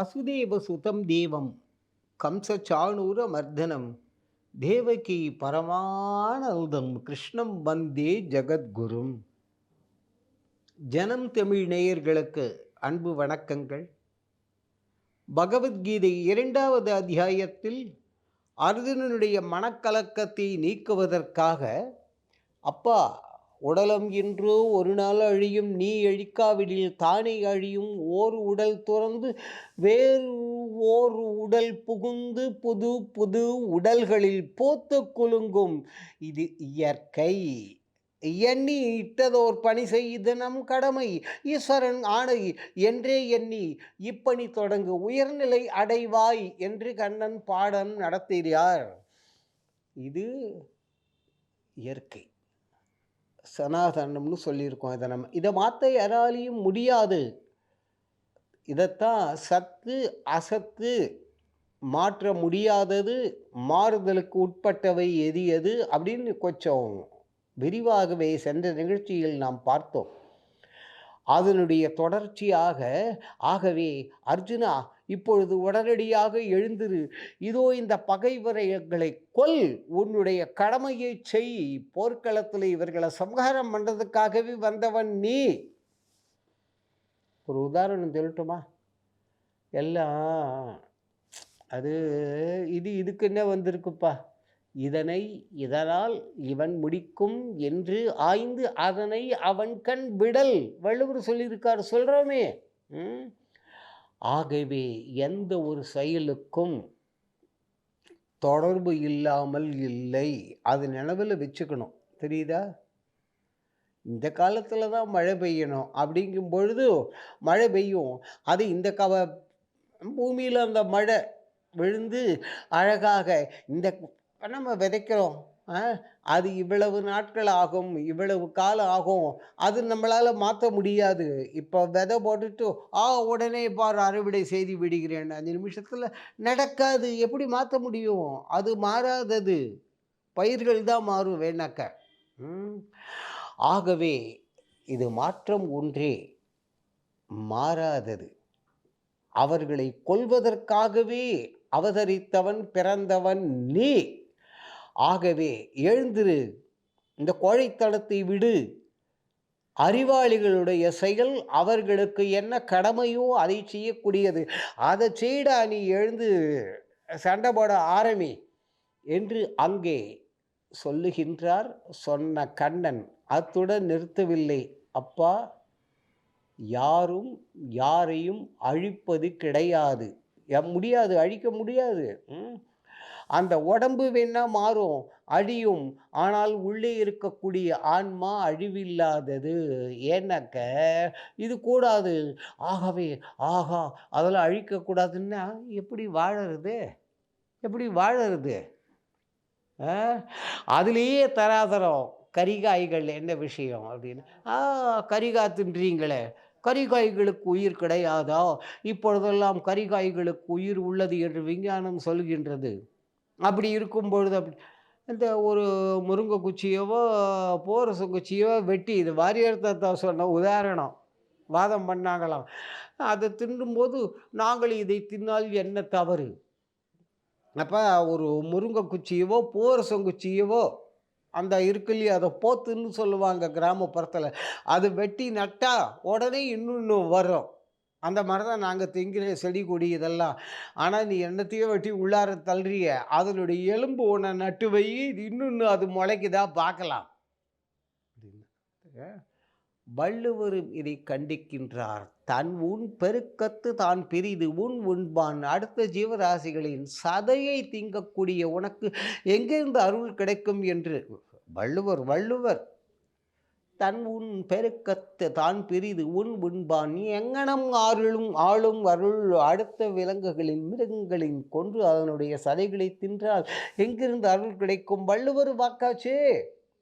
வசுதேவசுதம் தேவம் கம்ச சாணூர மர்தனம் தேவகி பரமானந்தம் கிருஷ்ணம் வந்தே ஜகத்குரும். ஜனம் தமிழ் நேயர்களுக்கு அன்பு வணக்கங்கள். பகவத்கீதை இரண்டாவது அத்தியாயத்தில் அர்ஜுனனுடைய மனக்கலக்கத்தை நீக்குவதற்காக அப்பா உடலம் இன்றோ ஒரு நாள் அழியும் நீ அழிக்காவிடில் தானே அழியும். ஓர் உடல் துறந்து வேறு ஓர் உடல் புகுந்து புது புது உடல்களில் போத்து குலுங்கும். இது இயற்கை. எண்ணி இட்டதோர் பணி செய்து நம் கடமை. ஈஸ்வரன் ஆணை என்றே எண்ணி இப்பணி தொடங்கு. உயர்நிலை அடைவாய் என்று கண்ணன் பாடம் நடத்துகிறார் இது இயற்கை. சனாதனம்னு சொல்லியிருக்கோம் இதை நம்ம. இதை மாற்ற யாராலையும் முடியாது. இதைத்தான் சத்து அசத்து மாற்ற முடியாதது மாறுதலுக்கு உட்பட்டவை எது எது அப்படின்னு கொஞ்சம் விரிவாகவே சென்ற நிகழ்ச்சியில் நாம் பார்த்தோம். அதனுடைய தொடர்ச்சியாக ஆகவே அர்ஜுனா இப்பொழுது உடனடியாக எழுந்திரு. இதோ இந்த பகைவரைகளை கொல். உன்னுடைய கடமையை செய். போர்க்களத்தில் இவர்களை சம்ஹாரம் பண்ணுறதுக்காகவே வந்தவன் நீ. ஒரு உதாரணம் சொல்லட்டுமா? எல்லாம் அது இது இதுக்கு என்ன வந்திருக்குப்பா. இதனை இதனால் இவன் முடிக்கும் என்று ஆய்ந்து அதனை அவன் கண் விடல். வள்ளுவர் சொல்லியிருக்கார் சொல்கிறோமே ம்? ஆகவே எந்த ஒரு செயலுக்கும் தொடர்பு இல்லாமல் இல்லை. அது நினைவில் வச்சுக்கணும். தெரியுதா? இந்த காலத்தில் தான் மழை பெய்யணும். அப்படிங்கும் பொழுது மழை பெய்யும். அது இந்த கவ பூமியில் அந்த மழை விழுந்து அழகாக இந்த நம்ம விதைக்கிறோம். அது இவ்வளவு நாட்கள் ஆகும் இவ்வளவு காலம் ஆகும் அது நம்மளால் மாற்ற முடியாது. இப்போ விதை போட்டுட்டு ஆ உடனே பார் அறுவடை செய்து விடுகிறேன். அஞ்சு நிமிஷத்தில் நடக்காது. எப்படி மாற்ற முடியும்? அது மாறாதது. பயிர்கள் தான் மாறும் வேணாக்க. ஆகவே இது மாற்றம் ஒன்றே மாறாதது. அவர்களை கொல்வதற்காகவே அவதரித்தவன் பிறந்தவன் நீ. ஆகவே எழுந்திரு இந்த கோழைத்தனத்தை விடு. அறிவாளிகளுடைய செயல் அவர்களுக்கு என்ன கடமையோ அதை செய்யக்கூடியது. அதை செய்டா நீ எழுந்து சண்டை போட ஆரம்பி என்று அங்கே சொல்லுகின்றார் சொன்ன கண்ணன். அத்துடன் நிறுத்தவில்லை. அப்பா யாரும் யாரையும் அழிப்பது கிடையாது. முடியாது அழிக்க முடியாது. அந்த உடம்பு வேணா மாறும் அழியும். ஆனால் உள்ளே இருக்கக்கூடிய ஆன்மா அழிவில்லாதது. ஏன்னாக்க இது கூடாது. ஆகவே ஆகா அதெல்லாம் அழிக்கக்கூடாதுன்னா எப்படி வாழறது? எப்படி வாழறது? அதுலேயே தராதரம் கரிகாய்கள் என்ன விஷயம் அப்படின்னு? ஆ கரிகாய் தின்றீங்களே கரிகாய்களுக்கு உயிர் கிடையாதா? இப்பொழுதெல்லாம் கரிகாய்களுக்கு உயிர் உள்ளது என்று விஞ்ஞானம் சொல்கின்றது. அப்படி இருக்கும் பொழுது அப்படி இந்த ஒரு முருங்கை குச்சியவோ போரச குச்சியோ வெட்டி இது வாரியர் தத்தா சொன்ன உதாரணம் வாதம் பண்ணாங்களாம். அதை தின்னும்போது நாங்கள் இதை தின்னால் என்ன தவறு? அப்போ ஒரு முருங்கை குச்சியவோ போரசங்குச்சியவோ அந்த இருக்கு இல்லையா அதை போத்துன்னு சொல்லுவாங்க கிராமப்புறத்தில். அது வெட்டி நட்டால் உடனே இன்னொன்று வரும். அந்த மாதிரி தான் நாங்கள் திங்கிற செடி கொடி இதெல்லாம். ஆனால் நீ என்னத்தையோ வெட்டி உள்ளார தள்ளுறிய. அதனுடைய எலும்பு ஒன்றை நட்டு வை. இன்னொன்று அது முளைக்குதா? பார்க்கலாம். வள்ளுவரும் இதை கண்டிக்கின்றார். தன் உன் பெருக்கத்து தான் பிரிது. உன் உண்பான் அடுத்த ஜீவராசிகளின் சதையை திங்கக்கூடிய உனக்கு எங்கிருந்து அருள் கிடைக்கும் என்று. வள்ளுவர் வள்ளுவர். தன் உன் பெருக்கத்து தான் பிரிது உன் உண்பான் நீ எங்கனம் ஆறுளும் ஆளும் அருள் அடுத்த விலங்குகளின் மிருகங்களின் கொன்று அதனுடைய சதைகளை தின்றால் எங்கிருந்து அருள் கிடைக்கும்? வள்ளுவர் வாக்காச்சே.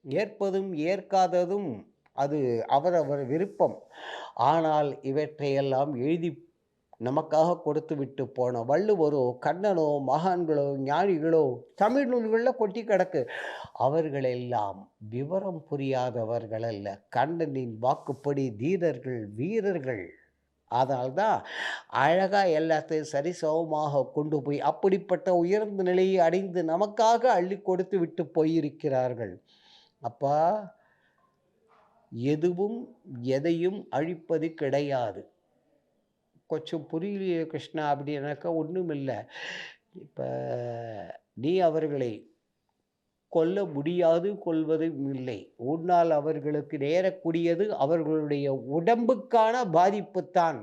ஏற்பதும் ஏற்காததும் அது அவரவர் விருப்பம். ஆனால் இவற்றையெல்லாம் எழுதி நமக்காக கொடுத்து விட்டு போன வள்ளுவரோ கண்ணனோ மகான்களோ ஞானிகளோ தமிழ் நூல்களில் கொட்டி கிடக்கு அவர்களெல்லாம் விவரம் புரியாதவர்கள் அல்ல கண்ணனின் வாக்குப்படி தீரர்கள் வீரர்கள் அதனால்தான் அழகாக எல்லாத்தையும் சரிசமமாக கொண்டு போய் அப்படிப்பட்ட உயர்ந்த நிலையை அடைந்து நமக்காக அள்ளி கொடுத்து விட்டு போயிருக்கிறார்கள். அப்பா எதுவும் எதையும் அழிப்பது கிடையாது. கொஞ்சம் புரியலையே கிருஷ்ணா அப்படின்னாக்கா ஒன்றுமில்லை இப்போ நீ அவர்களை கொல்ல முடியாது, கொள்வதும் இல்லை. உன்னால் அவர்களுக்கு நேரக்கூடியது அவர்களுடைய உடம்புக்கான பாதிப்புத்தான்.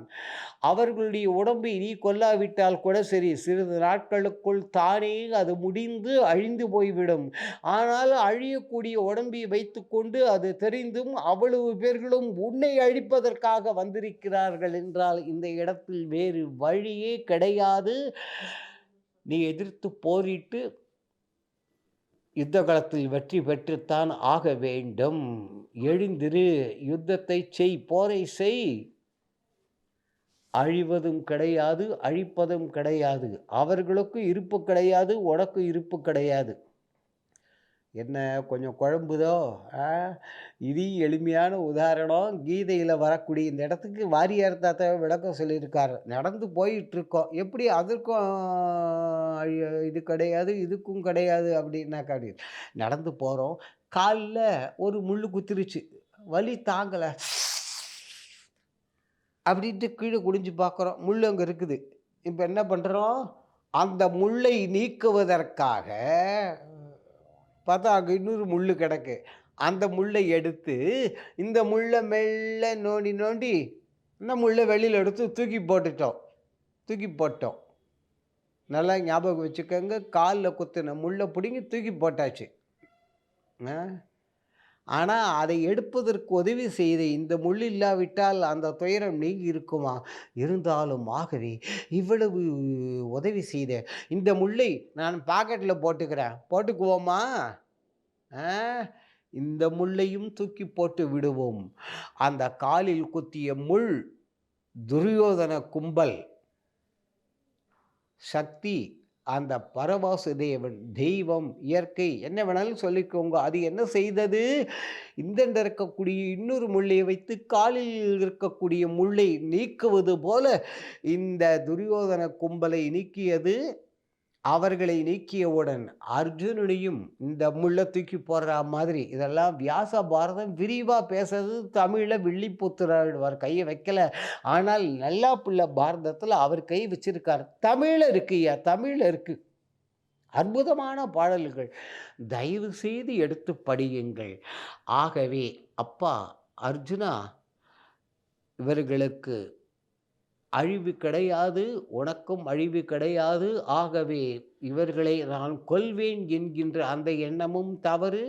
அவர்களுடைய உடம்பை நீ கொல்லாவிட்டால் கூட சரி, சிறிது நாட்களுக்குள் தானே அது முடிந்து அழிந்து போய்விடும். ஆனால் அழியக்கூடிய உடம்பை வைத்துக்கொண்டு அது தெரிந்தும் அவ்வளவு பேர்களும் உன்னை அழிப்பதற்காக வந்திருக்கிறார்கள் என்றால், இந்த இடத்தில் வேறு வழியே கிடையாது. நீ எதிர்த்து போரிட்டு யுத்த காலத்தில் வெற்றி பெற்றுத்தான் ஆக வேண்டும். எழுந்திரு, யுத்தத்தை செய், போரை செய். அழிவதும் கிடையாது, அழிப்பதும் கிடையாது. அவர்களுக்கு இருப்பு கிடையாது, உனக்கு இருப்பு கிடையாது. என்ன கொஞ்சம் குழம்புதோ? ஆ இது எளிமையான உதாரணம். கீதையில் வரக்கூடிய இந்த இடத்துக்கு வாரியார் தாத்தா விளக்கம் சொல்லியிருக்காரு. நடந்து போயிட்டுருக்கோம். எப்படி அதற்கும் இது கிடையாது, இதுக்கும் கிடையாது அப்படின்னாக்கா அப்படி நடந்து போகிறோம் காலில் ஒரு முள் குத்துருச்சு வலி தாங்கலை அப்படின்ட்டு கீழே குடிஞ்சு பார்க்குறோம். முள் அங்கே இருக்குது. இப்போ என்ன பண்ணுறோம் அந்த முள்ளை நீக்குவதற்காக பார்த்தா அங்கே இன்னொரு முள்ளு கிடக்கு. அந்த முள்ளை எடுத்து, இந்த முள்ளை மெல்ல நோண்டி நோண்டி, இந்த முள்ளை வெளியில் எடுத்து தூக்கி போட்டுட்டோம். தூக்கி போட்டோம். நல்லா ஞாபகம் வச்சுக்கோங்க காலில் குத்துன முள்ளை பிடிங்கி தூக்கி போட்டாச்சு. ஆனால் அதை எடுப்பதற்கு உதவி செய்து இந்த முள் இல்லாவிட்டால் அந்த துயரம் நீங்கி இருக்குமா? இருந்தாலும் ஆகவே இவ்வளவு உதவி செய்த இந்த முள்ளை நான் பாக்கெட்டில் போட்டுக்கிறேன். போட்டுக்குவோமா? ஆ. இந்த முள்ளையும் தூக்கி போட்டு விடுவோம். அந்த காலில் குத்திய முள் துரியோதன கும்பல். சக்தி அந்த பரவாசுதேவன், தெய்வம், இயற்கை என்ன வேணாலும் சொல்லிக்கோங்க. அது என்ன செய்தது? இந்தண்ட இருக்கக்கூடிய இன்னொரு முள்ளை வைத்து காலில் இருக்கக்கூடிய முள்ளை நீக்குவது போல இந்த துரியோதன கும்பலை நீக்கியது. அவர்களை நீக்கியவுடன் அர்ஜுனனையும் இந்த முள்ள தூக்கி போடுற மாதிரி இதெல்லாம் வியாச பாரதம் விரிவாக பேசுறது தமிழில் வில்லிபுத்தூர் கையை வைக்கல. ஆனால் நல்லா புள்ள பாரதத்தில் அவர் கை வச்சிருக்கார் தமிழ்ல இருக்குயா தமிழ்ல இருக்கு. அற்புதமான பாடல்கள். தயவு செய்து எடுத்து படியுங்கள். ஆகவே அப்பா அர்ஜுனா இவர்களுக்கு அழிவு கிடையாது, உனக்கும் அழிவு கிடையாது. ஆகவே இவர்களை நான் கொல்வேன் என்கின்ற அந்த எண்ணமும் தவறு.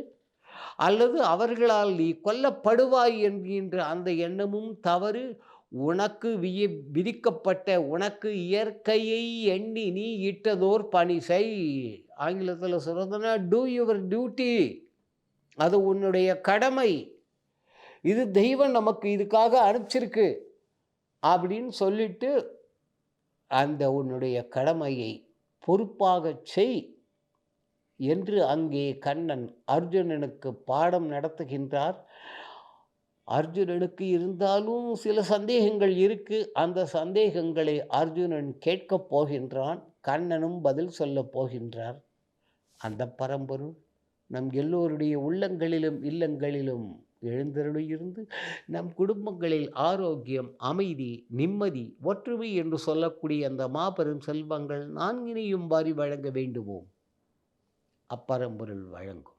அல்லது அவர்களால் நீ கொல்லப்படுவாய் என்கின்ற அந்த எண்ணமும் தவறு. உனக்கு விய விதிக்கப்பட்ட உனக்கு இயற்கையை எண்ணி நீ இட்டதோர் பணி செய். ஆங்கிலத்தில் சொல்கிறதுனா டூ யுவர் டியூட்டி. அது உன்னுடைய கடமை. இது தெய்வம் நமக்கு இதுக்காக அனுப்பிச்சிருக்கு. அப்படின்னு சொல்லிட்டு, அந்த உன்னுடைய கடமையை பொறுப்பாகச் செய். என்று அங்கே கண்ணன் அர்ஜுனனுக்கு பாடம் நடத்துகின்றார். அர்ஜுனனுக்கு இருந்தாலும் சில சந்தேகங்கள் இருக்கு. அந்த சந்தேகங்களை அர்ஜுனன் கேட்கப் போகின்றான். கண்ணனும் பதில் சொல்லப் போகின்றார். அந்த பரம்பொருள் நம் எல்லோருடைய உள்ளங்களிலும், இல்லங்களிலும் எழுந்தருளியிருந்து நம் குடும்பங்களில் ஆரோக்கியம், அமைதி, நிம்மதி, ஒற்றுமை என்று சொல்லக்கூடிய அந்த மாபெரும் செல்வங்கள் நான்கினையும் வாரி வழங்க வேண்டுவோம். அப்பரம்பொருள் வழங்கும்.